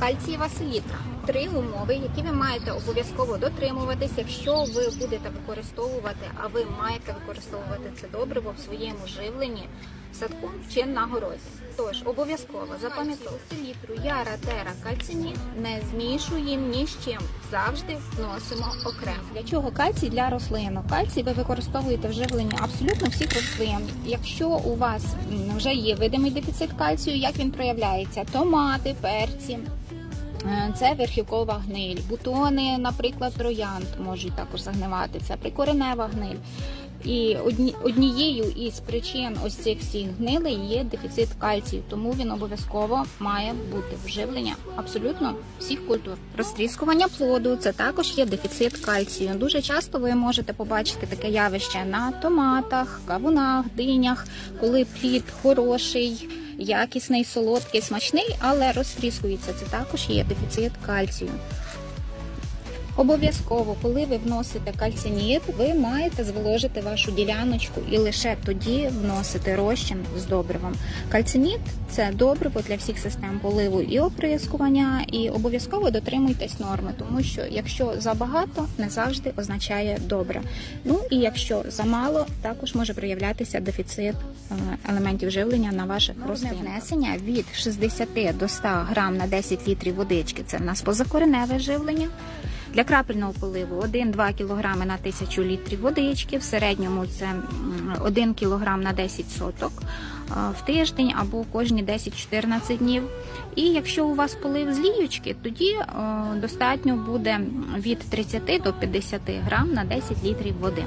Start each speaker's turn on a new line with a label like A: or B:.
A: Кальцієва селітра. Три умови, які ви маєте обов'язково дотримуватись, якщо ви будете використовувати, а ви маєте використовувати це добриво в своєму живленні в садку чи на городі. Тож обов'язково запам'ятовуйте селітру, яра, тера, кальциніт не змішуємо ні з чим. Завжди вносимо окремо. Для чого кальцій для рослин? Кальцій ви використовуєте в живленні абсолютно всіх рослин. Якщо у вас вже є видимий дефіцит кальцію, як він проявляється? Томати, перці. Е, Це верхівкова гниль, бутони, наприклад, троянд можуть також загнивати. Це прикоренева гниль. І одні, однією із причин ось цих всіх гнилей є дефіцит кальцію, тому він обов'язково має бути вживлення абсолютно всіх культур. Розтріскування плоду це також є дефіцит кальцію. Дуже часто ви можете побачити таке явище на томатах, кавунах, динях, коли плід хороший якісний, солодкий, смачний, але розтріскується. Це також є дефіцит кальцію. Обов'язково, коли ви вносите кальцініт, ви маєте зволожити вашу діляночку і лише тоді вносити розчин з добривом. Кальцініт це добриво для всіх систем поливу і оприскування, і обов'язково дотримуйтесь норми, тому що якщо забагато, не завжди означає добре. Ну і якщо замало, також може проявлятися дефіцит е, елементів живлення на ваших рослинах. Внесення від 60 до 100 грам на 10 літрів водички. Це в нас позакореневе живлення. Для крапельного поливу 1-2 кг на 1000 літрів водички, в середньому це 1 кг на 10 соток е, в тиждень або кожні 10-14 днів. І якщо у вас полив з ліючки, тоді е, достатньо буде від 30 до 50 грам на 10 літрів води.